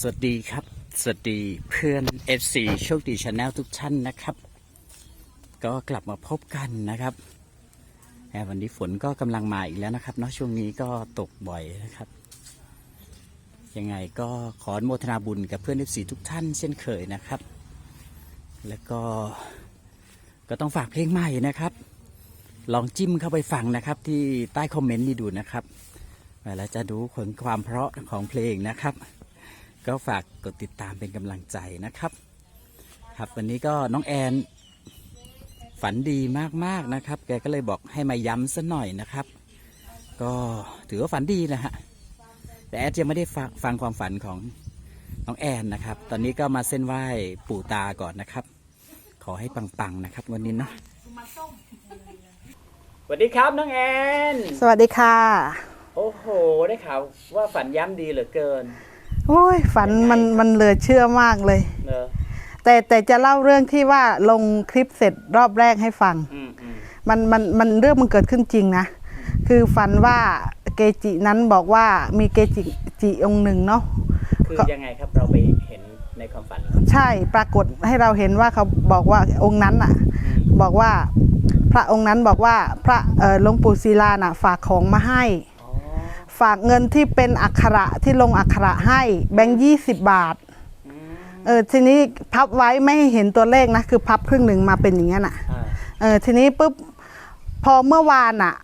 สวัสดีครับ สวัสดีเพื่อน FC โชคดีชาแนลทุกท่านนะครับ ก็กลับมาพบกันนะครับวันนี้ฝนก็กำลังมาอีกแล้วนะครับเนาะช่วงนี้ก็ตกบ่อยนะครับ ยังไงก็ขอโมทนาบุญกับเพื่อน FC ทุกท่านเช่นเคยนะครับ แล้วก็ก็ต้องฝากเพลงใหม่นะครับ ลองจิ้มเข้าไปฟังนะครับที่ใต้คอมเมนต์นี่ดูนะครับแล้วจะดูผลความเพราะของเพลงนะครับ ก็ฝากกดติดตามเป็นกำลังใจนะครับ ครับวันนี้ก็น้องแอนฝันดีมากๆนะครับ แกก็เลยบอกให้มาย้ำซะหน่อยนะครับ ก็ถือว่าฝันดีนะฮะแต่แอดยังไม่ได้ฟังฟังความฝันของน้องแอนนะครับ ตอนนี้ก็มาเส้นไหว้ปู่ตาก่อนนะครับ ขอให้ปังๆนะครับ วันนี้เนาะสวัสดีครับน้องแอน สวัสดีค่ะ โอ้โห ได้ข่าวว่าฝันย้ำดีเหลือเกิน โอ้ยฝันมันมันเหลือเชื่อมากเลย เนอะแต่แต่จะเล่าเรื่องที่ว่าลงคลิปเสร็จรอบแรกให้ฟัง อืมอืมมันมันมันเรื่องมันเกิดขึ้นจริงนะ คือฝันว่าเกจินั้นบอกว่ามีเกจิจิองค์หนึ่งเนาะ คือยังไงครับเราไปเห็นในความฝันเหรอใช่ปรากฏให้เราเห็นว่าเขาบอกว่าองค์นั้นอะ อืมบอกว่าพระองค์นั้นบอกว่าพระเอ่อหลวงปู่ศิลาน่ะฝากของมาให้อ๋อ ฝากเงินที่เป็นอักขระที่ลงอักขระให้แบงค์ยี่สิบบาทอืมเออทีนี้พับไว้ไม่ให้เห็นตัวเลขนะคือพับครึ่งหนึ่งมาเป็นอย่างนี้ยน่ะอ่าเออทีนี้ปุ๊บพอเมื่อวานอะ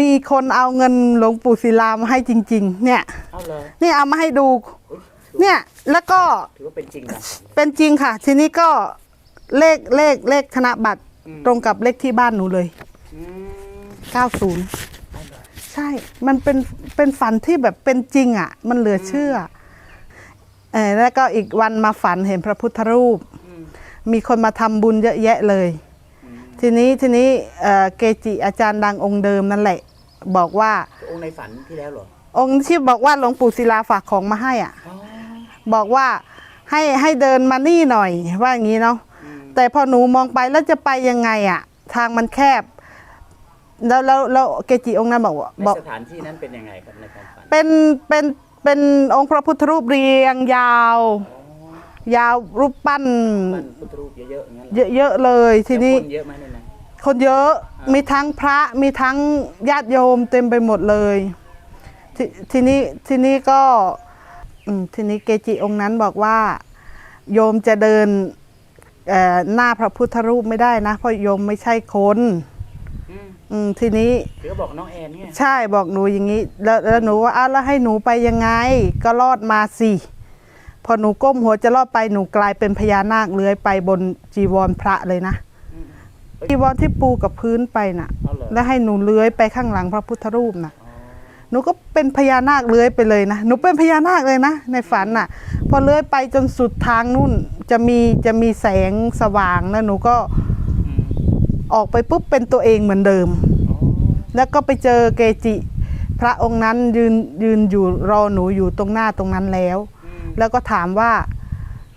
มีคนเอาเงินหลวงปู่ศิลามาให้จริง ๆ เนี่ยเอาเลยนี่เอามาให้ดูอุ๊ยถือเนี่ย แล้วก็ถือว่าเป็นจริงนะเป็นจริงค่ะ ทีนี้ก็เลขเลขเลขธนบัตรอืมตรงกับเลขที่บ้านหนูเลยอืม90เอาเลยใช่ มันเป็นเป็นฝันที่แบบเป็นจริงอะ มันเหลือเชื่อเออแล้วก็อีกวันมาฝันเห็นพระพุทธรูปอืมมีคนมาทำบุญเยอะแยะเลยอืมทีนี้ทีนี้เอ่อเกจิอาจารย์ดังองค์เดิมนั่นแหละ บอกว่า องค์ในฝันที่แล้วเหรอ องค์ที่บอกว่าหลวงปู่ศิลาฝากของมาให้อะอ๋อบอกว่าให้ให้เดินมานี่หน่อยว่าอย่างนี้เนาะอืมแต่พอหนูมองไปแล้วจะไปยังไงอะ ทางมันแคบ แล้วแล้วแล้วเกจิองค์นั้นบอกว่าในบอก สถานที่นั้นเป็นยังไงครับในความฝันเป็นเป็นเป็นองค์พระพุทธรูปเรียงยาวอ๋อยาวรูปปั้น มันพุทธรูปเยอะๆอย่างนั้นเหรอเยอะๆเลยทีนี้ แล้วคนเยอะไหมในนั้น คนเยอะอ่ามี มีทั้งพระมีทั้งญาติโยมเต็มไปหมดเลยททีนี้ทีนี้ก็อืมทีนี้เกจิองค์นั้นบอกว่า โยมจะเดินเอ่อหน้าพระพุทธรูปไม่ได้นะ เพราะโยมไม่ใช่คน อืม อืมทีนี้ เดี๋ยวบอกน้องแอนเนี่ยใช่บอกหนูอย่างนี้ แล้วแล้วหนูว่าอ้าวแล้วให้หนูไปยังไง ก็รอดมาสิ พอหนูก้มหัวจะรอดไปหนูกลายเป็นพญานาคเลื้อยไปบนจีวรพระเลยนะ อืมจีวรที่ปูกับพื้นไปน่ะ เอาเหรอ แล้วให้หนูเลื้อยไปข้างหลังพระพุทธรูปน่ะ อ๋อหนูก็เป็นพญานาคเลื้อยไปเลยนะ หนูเป็นพญานาคเลยนะ ในฝันน่ะ พอเลื้อยไปจนสุดทางนู่นจะมีจะมีแสงสว่างแล้วหนูก็อืม ออกไปปุ๊บเป็นตัวเองเหมือนเดิมอ๋อแล้วก็ไปเจอเกจิ พระองค์นั้นยืนยืนอยู่รอหนูอยู่ตรงหน้าตรงนั้นแล้วอืมแล้วก็ถามว่า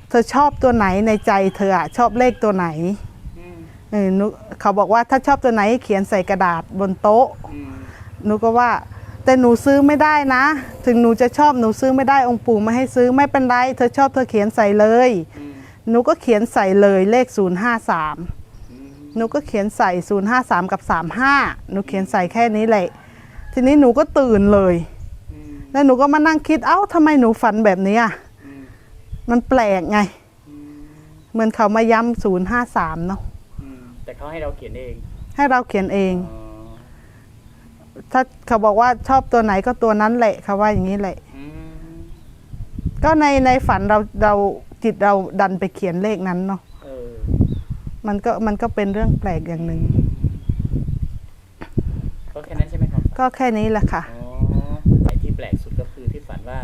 เธอชอบตัวไหนในใจเธออะชอบเลขตัวไหนอืมเออหนูเขาบอกว่าถ้าชอบตัวไหนให้เขียนใส่กระดาษบนโต๊ะอืมหนูก็ว่า แต่หนูซื้อไม่ได้นะ ถึงหนูจะชอบหนูซื้อไม่ได้องค์ปู่ไม่ให้ซื้อไม่เป็นไร เธอชอบเธอเขียนใส่เลยอืมหนูก็เขียนใส่เลยเลข053อืม หนูก็เขียนใส่ 053 กับ 35 หนูเขียนใส่แค่นี้แหละ ทีนี้หนูก็ตื่นเลยอืมแล้วหนูก็มานั่งคิด เอ้าทำไมหนูฝันแบบนี้อะอืมมันแปลกไงอืมเหมือนเขามาย้ำ053 เนาะอืมแต่เขาให้เราเขียนเอง ให้เราเขียนเองอ๋อถ้าเขาบอกว่าชอบตัวไหนก็ตัวนั้นแหละเขาว่าอย่างนี้แหละอืมก็ในในฝันเราเราจิตเราดันไปเขียนเลขนั้นเนาะเออ มันก็มันก็เป็นเรื่องแปลกอย่างหนึ่งก็แค่นั้นใช่ไหมครับก็แค่นี้แหละค่ะอ๋อไอ้ที่แปลกสุดก็คือที่ฝันว่า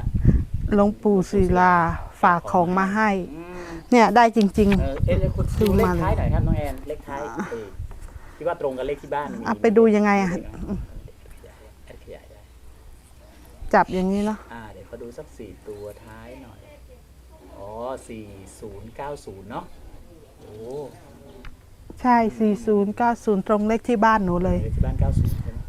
หลวงปู่ศิลาฝากของมาให้ อืมเนี่ยได้จริง เออเอ๊ะแล้วคุณซื้ดูอเลมาขท้ายหน่อยครับน้องแอนเลขท้ายเออที่ว่าตรงกับเลขที่บ้านมีๆเอาไปดูยังไงอะแอดขยายได้จับอย่างนี้เนาะอ่าเดี๋ยวเขาดูสักสี่ตัวท้ายหน่อย อ๋อสี่ศูนย์เก้าศูนย์เนาะโอ้ ใช่ 4090 ตรงเลขที่บ้านหนูเลยเลขที่บ้านเก้าศูนย์ใช่ไหม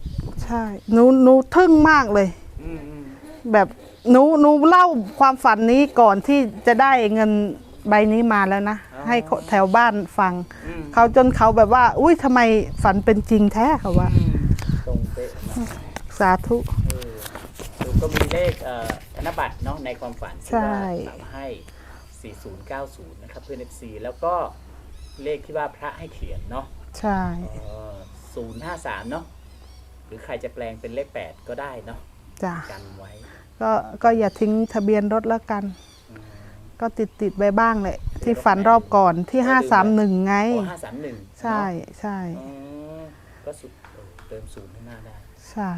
ใช่ หนูหนูทึ่งมากเลย อืมอืมแบบหนูหนูเล่าความฝันนี้ก่อนที่จะได้เงินใบนี้มาแล้วนะอ๋อให้แถวบ้านฟัง อืมเขาจนเขาแบบว่า อุ้ยทำไมฝันเป็นจริงแท้เขาว่า อืมตรงเป๊ะนะสาธุ เออดูก็มีเลขเอ่อธนบัตรเนาะในความฝันที่ใช่ว่าสามให้ 4090 นะครับเพื่อน FC แล้วก็ เลขที่ว่าพระให้เขียนเนาะใช่ ศูนย์ห้าสามเนาะหรือใครจะแปลงเป็นเลขแปดก็ได้เนาะจ้ะ กันไว้ก็ก็อย่าทิ้งทะเบียนรถแล้วกัน อืม ก็ติดติดๆไปบ้างแหละ ที่ฝันรอบก่อนที่ห้าสามหนึ่งไง โอ้ห้าสามหนึ่งใช่ใช่ก็สุดเออเติมศูนย์ข้างหน้าได้ใช่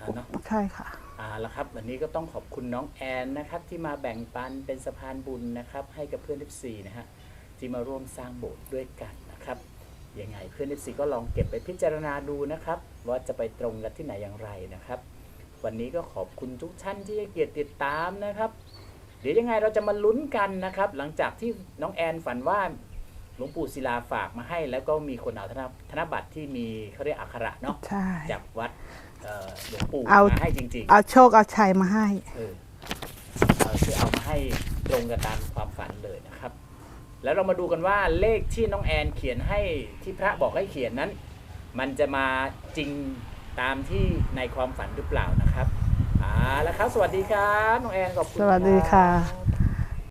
อ่าเนาะ ใช่ค่ะอ่าละครับวันนี้ก็ต้องขอบคุณน้องแอนนะครับที่มาแบ่งปันเป็นสะพานบุญนะครับให้กับเพื่อน FC นะฮะ ที่มาร่วมสร้างโบสถ์ด้วยกันนะครับยังไงเพื่อน FC ก็ลองเก็บไปพิจารณาดูนะครับ ว่าจะไปตรงกันที่ไหนอย่างไรนะครับ วันนี้ก็ขอบคุณทุกท่านที่ให้เกียรติติดตามนะครับ เดี๋ยวยังไงเราจะมาลุ้นกันนะครับ หลังจากที่น้องแอนฝันว่าหลวงปู่ศิลาฝากมาให้ แล้วก็มีคนเอาธนธนบัตรที่มีเขาเรียกอักขระเนาะใช่ จากวัดเอ่อหลวงปู่เอา มาให้จริงเอาโชคเอาชัยมาให้ ๆเออเอาคือเอามาให้ตรงกันตามความฝันเลยนะครับ แล้วเรามาดูกันว่าเลขที่น้องแอนเขียนให้ที่พระบอกให้เขียนนั้น มันจะมาจริงตามที่ในความฝันหรือเปล่านะครับอ่าแล้วครับ สวัสดีครับน้องแอนขอบคุณสวัสดีค่ะ รับ